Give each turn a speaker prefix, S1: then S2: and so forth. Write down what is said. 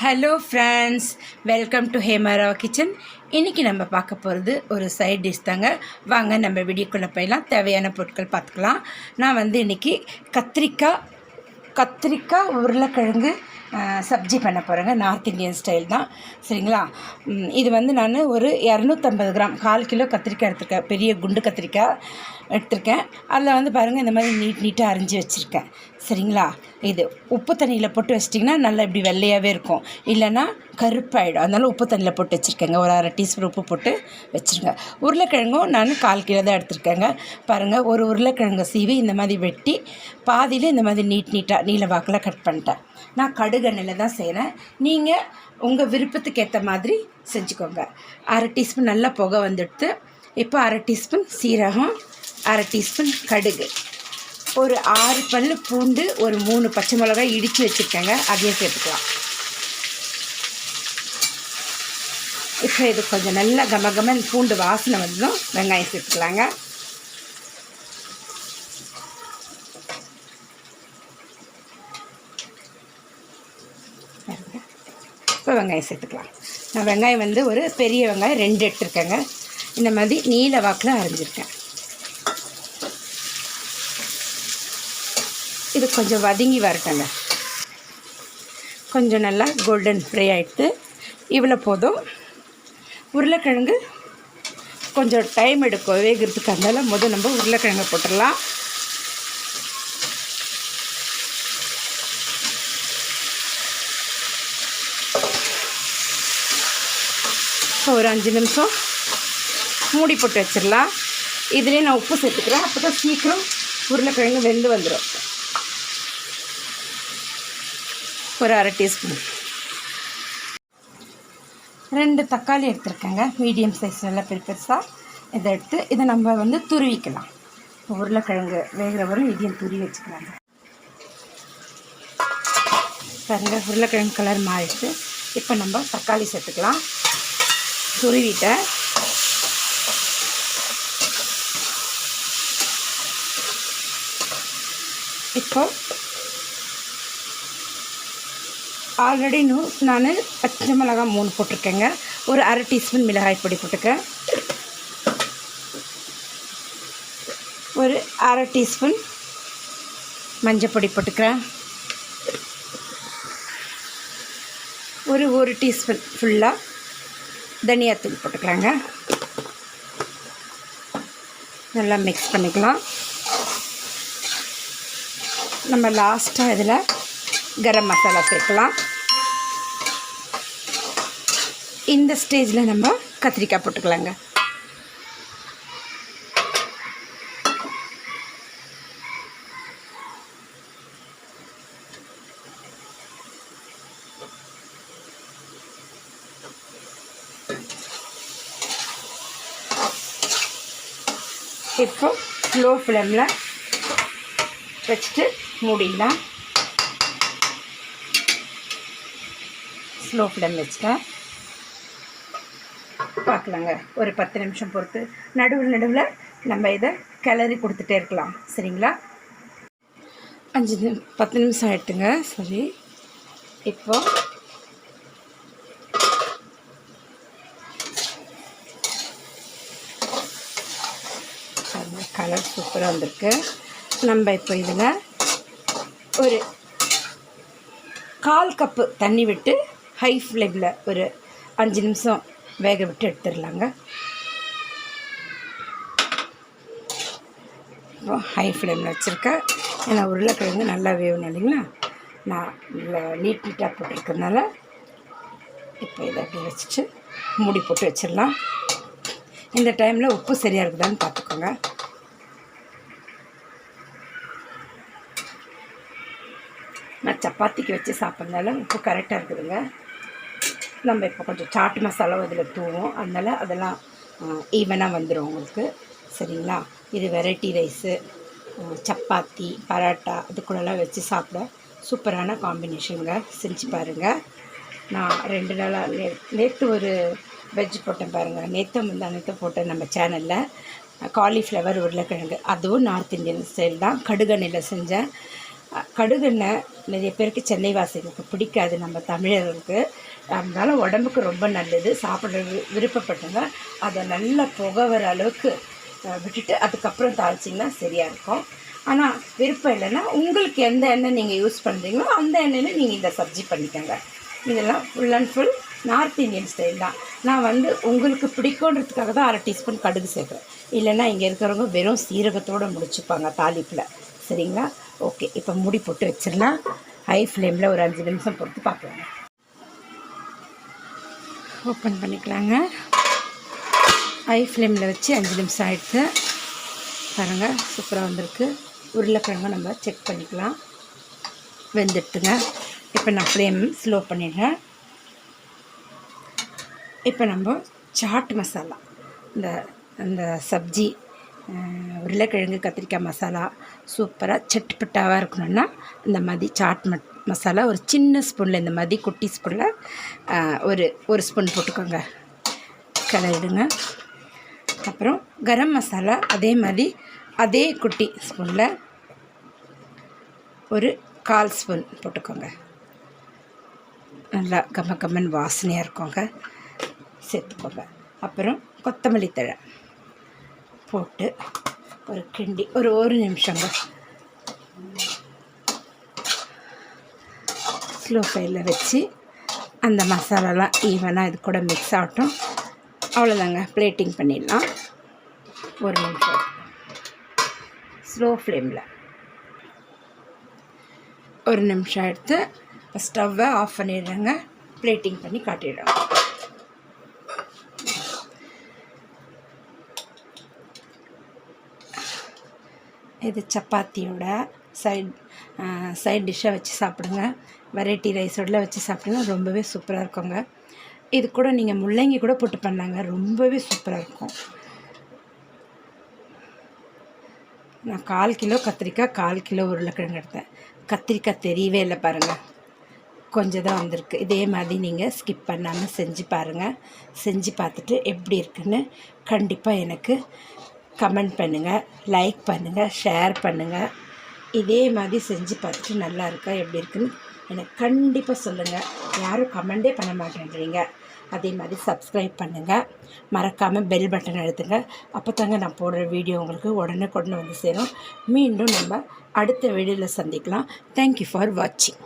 S1: Hello friends welcome to Hemara kitchen இன்றைக்கி நம்ம பார்க்க போகிறது ஒரு சைட் டிஷ் தாங்க. வாங்க நம்ம வீடியோக்குள்ளே போயிடலாம். தேவையான பொருட்கள் பார்த்துக்கலாம். நான் வந்து இன்றைக்கி கத்திரிக்காய் கத்திரிக்காய் உருளைக்கிழங்கு சப்ஜி பண்ண போகிறேங்க நார்த் இந்தியன் ஸ்டைல் தான். சரிங்களா? இது வந்து நான் ஒரு இரநூத்தம்பது கிராம் கால் கிலோ கத்திரிக்காய் எடுத்துருக்கேன். பெரிய குண்டு கத்திரிக்காய். எடுத்திருக்கேன். அதில் வந்து பாருங்கள் இந்த மாதிரி நீட் நீட்டாக அரிஞ்சு வச்சுருக்கேன். சரிங்களா? இது உப்பு தண்ணியில் போட்டு வச்சிட்டிங்கன்னா நல்லா இப்படி வெள்ளையாகவே இருக்கும். இல்லைன்னா கருப்பாயிடும். அதனால உப்பு தண்ணியில் போட்டு வச்சுருக்கேங்க. ஒரு அரை டீஸ்பூன் உப்பு போட்டு வச்சுருங்க. உருளைக்கிழங்கும் நான் கால் கிலோ தான் எடுத்திருக்கேங்க. பாருங்கள் ஒரு உருளைக்கிழங்கு சீவி இந்த மாதிரி வெட்டி பாதியில் இந்த மாதிரி நீட் நீட்டாக நீல வாக்கில் கட் பண்ணிட்டேன். நான் கடுகெண்ணெயில் தான் செய்கிறேன் நீங்கள் உங்கள் விருப்பத்துக்கு ஏற்ற மாதிரி செஞ்சுக்கோங்க. அரை டீஸ்பூன் நல்லா புகை வந்துடுத்து இப்போ அரை டீஸ்பூன் சீரகம் அரை டீஸ்பூன் கடுகு. ஒரு ஆறு பல் பூண்டு ஒரு மூணு பச்சை மிளகாய் இடித்து வச்சுருக்கேங்க. அதையும் சேர்த்துக்கலாம். இப்போ இது கொஞ்சம் நல்லா கம கமன் பூண்டு வாசனை வந்ததும் வெங்காயம் சேர்த்துக்கலாங்க. இப்போ வெங்காயம் சேர்த்துக்கலாம். நான் வெங்காயம் வந்து ஒரு பெரிய வெங்காயம் ரெண்டு எடுத்துருக்கேங்க. இந்த மாதிரி நீல வாக்கில் அரைஞ்சிருக்கேன். இது கொஞ்சம் வதங்கி வரட்டுங்க. கொஞ்சம் நல்லா கோல்டன் ஃப்ரை ஆகிடுது இவ்வளோ போதும். உருளைக்கிழங்கு கொஞ்சம் டைம் எடுக்கும் வேகிறதுக்கு. அதனால முதல் நம்ம உருளைக்கிழங்கு போட்டுடலாம். ஒரு அஞ்சு நிமிஷம் மூடி போட்டு வச்சிடலாம். இதுலேயே நான் உப்பு சேர்த்துக்கிறேன். அப்போ தான் சீக்கிரம் உருளைக்கிழங்கு வெந்து வந்துடும் ஒரு அரை டீஸ்பூன். ரெண்டு தக்காளி எடுத்துருக்கேங்க. மீடியம் சைஸ் நல்லா பெரு பெருசாக இதை எடுத்து இதை நம்ம வந்து துருவிக்கலாம். உருளைக்கிழங்கு வேகிற வரும் இதையும் துருவி வச்சுக்கலாங்க. பாருங்க உருளைக்கிழங்கு கலர் மாறிடுச்சு. இப்போ நம்ம தக்காளி சேர்த்துக்கலாம். துருவிட்டேன். இப்போ ஆல்ரெடி நூ நான் பச்சை மிளகாய் மூணு போட்டிருக்கேங்க. ஒரு அரை டீஸ்பூன் மிளகாய் பொடி போட்டுக்கேன். ஒரு அரை டீஸ்பூன் மஞ்சள் பொடி போட்டுக்கிறேன். ஒரு ஒரு டீஸ்பூன் ஃபுல்லாக தனியாத்தூள் போட்டுக்கலாங்க. நல்லா மிக்ஸ் பண்ணிக்கலாம். நம்ம லாஸ்ட்டாக இதில் கரம் மசாலா சேர்க்கலாம். இந்த ஸ்டேஜில் நம்ம கத்திரிக்காய் போட்டுக்கலாங்க. இப்போ ஸ்லோ ஃப்ளேமில் வச்சுட்டு மூடிடலாம். ஸ்லோ ஃப்ளேம் வச்சுட்டேன். பார்க்கலாங்க. ஒரு பத்து நிமிஷம் பொறுத்து. நடுவில் நடுவில் நம்ம இதை கிளறி கொடுத்துட்டே இருக்கலாம். சரிங்களா? அஞ்சு நிமி பத்து நிமிஷம் ஆகிட்டுங்க சரி. இப்போ கலர் சூப்பராக வந்திருக்கு. நம்ம இப்போ இதில் ஒரு கால் கப்பு தண்ணி விட்டு ஹை ஃப்ளேமில் ஒரு அஞ்சு நிமிஷம் வேக விட்டு எடுத்துடலாங்க. இப்போ ஹை ஃப்ளேமில் வச்சுருக்கேன் ஏன்னா உருளைக்கிழங்கு நல்லா வேகணும் இல்லைங்களா? நான் நீட் நீட்டாக போட்டிருக்கறதுனால இப்போ இதை அப்படி வச்சுட்டு மூடி போட்டு வச்சிடலாம். இந்த டைமில் உப்பு சரியாக இருக்குதான்னு பார்த்துக்கோங்க. நான் சப்பாத்திக்கு வச்சு சாப்பிட்றதுனால உப்பு கரெக்டாக இருக்குதுங்க. நம்ம இப்போ கொஞ்சம் சாட் மசாலா அதில் தூவோம். அதனால் அதெல்லாம் ஈவனாக வந்துடும் உங்களுக்கு. சரிங்களா? இது வெரைட்டி ரைஸு சப்பாத்தி பரோட்டா இதுக்குள்ளெல்லாம் வச்சு சாப்பிட சூப்பரான காம்பினேஷனுங்க செஞ்சு பாருங்கள் நான் ரெண்டு நாளாக நே நேற்று ஒரு வெஜ் போட்டேன் பாருங்கள் நேற்று வந்து நேற்று போட்டேன் நம்ம சேனலில் காலிஃப்ளவர் உருளைக்கிழங்கு. அதுவும் நார்த் இந்தியன் ஸ்டைல் தான். கடுகெண்ணெயில் செஞ்சேன். கடுகெண்ணெய் நிறைய பேருக்கு சென்னை வாசிகளுக்கு பிடிக்காது. நம்ம தமிழர்களுக்கு. அதனால் உடம்புக்கு ரொம்ப நல்லது. சாப்பிட வி- விருப்பப்பட்டவங்க அதை நல்லா புகை வர அளவுக்கு விட்டுட்டு அதுக்கப்புறம் தாளிச்சிங்கன்னா சரியாக இருக்கும். ஆனால் விருப்பம் இல்லைன்னா உங்களுக்கு எந்த எண்ணெய் நீங்கள் யூஸ் பண்ணுறீங்களோ அந்த எண்ணெயில் நீங்கள் இந்த சப்ஜி பண்ணிக்கோங்க. இதெல்லாம் full and full north Indian style தான். நான் வந்து உங்களுக்கு பிடிக்குன்றதுக்காக தான் அரை டீஸ்பூன் கடுகு சேர்க்குறேன். இல்லைன்னா இங்கே இருக்கிறவங்க வெறும் சீரகத்தோடு முடிச்சுப்பாங்க தாளிப்பில். சரிங்களா? ஓகே இப்போ மூடி போட்டு வச்சிடலாம். ஹை ஃப்ளேமில் ஒரு அஞ்சு நிமிஷம் பொறுத்து பார்க்கலாங்க ஓப்பன் பண்ணிக்கலாங்க. ஹை ஃப்ளேமில் வச்சு அஞ்சு நிமிஷம் ஆகிடுச்சு பாருங்கள் சூப்பராக வந்திருக்கு. உருளைக்கிழங்கு நம்ம செக் பண்ணிக்கலாம். வெந்துட்டுங்க இப்போ நான் ஃப்ளேம் ஸ்லோ பண்ணிடுறேன். இப்போ நம்ம சாட் மசாலா இந்த அந்த சப்ஜி உருளைக்கிழங்கு கத்திரிக்காய் மசாலா சூப்பராக சட்டுப்பட்டாவாக இருக்கணும்னா இந்த மாதிரி சாட் மட் மசாலா ஒரு சின்ன ஸ்பூனில் இந்த மாதிரி குட்டி ஸ்பூனில் ஒரு ஒரு ஸ்பூன் போட்டுக்கோங்க. கலரிடுங்க அப்புறம் கரம் மசாலா அதே மாதிரி அதே குட்டி ஸ்பூனில் ஒரு கால் ஸ்பூன் போட்டுக்கோங்க. நல்லா கம்ம கம்மன் வாசனையாக இருக்கோங்க. சேர்த்துக்கோங்க. அப்புறம் கொத்தமல்லி தழை போட்டு ஒரு கிண்டி ஒரு ஒரு நிமிஷங்க. ஸ்லோ ஃபைலில் வச்சு அந்த மசாலாலாம் ஈவனாக இது கூட மிக்ஸ் ஆகட்டும். அவ்வளோதாங்க பிளேட்டிங் பண்ணிடலாம். ஒரு நிமிஷம். ஸ்லோ ஃப்ளேமில் ஒரு நிமிஷம் எடுத்து ஸ்டவ்வை ஆஃப் பண்ணிடுறேங்க. பிளேட்டிங் பண்ணி காட்டிடுறோம் இது சப்பாத்தியோட சைட் சைட் டிஷ்ஷாக வச்சு சாப்பிடுங்க. வெரைட்டி ரைஸோடலாம் வச்சு சாப்பிடுங்க. ரொம்பவே சூப்பராக இருக்குங்க. இது கூட நீங்கள் முள்ளங்கி கூட போட்டு பண்ணாங்க ரொம்பவே சூப்பராக இருக்கும். நான் கால் கிலோ கத்திரிக்காய் கால் கிலோ உருளைக்கிழங்கு எடுத்தேன். கத்திரிக்காய் தெரியவே இல்லை பாருங்கள் கொஞ்சம் தான் வந்திருக்கு. இதே மாதிரி நீங்கள் ஸ்கிப் பண்ணாமல் செஞ்சு பாருங்கள் செஞ்சு பார்த்துட்டு எப்படி இருக்குன்னு கண்டிப்பாக எனக்கு கமெண்ட் பண்ணுங்கள் லைக் பண்ணுங்கள் ஷேர் பண்ணுங்கள் இதே மாதிரி செஞ்சு பார்த்துட்டு நல்லா இருக்கா எப்படி இருக்குன்னு எனக்கு கண்டிப்பாக சொல்லுங்கள் யாரும் கமெண்டே பண்ண மாட்டேன்றீங்க. அதே மாதிரி சப்ஸ்கிரைப் பண்ணுங்கள் மறக்காமல் பெல் பட்டன் அழுத்துங்க. அப்போ தாங்க நான் போடுற வீடியோ உங்களுக்கு உடனே கொண்டு வந்து சேரும். மீண்டும் நம்ம அடுத்த வீடியோவில் சந்திக்கலாம். தேங்க்யூ ஃபார் வாட்சிங்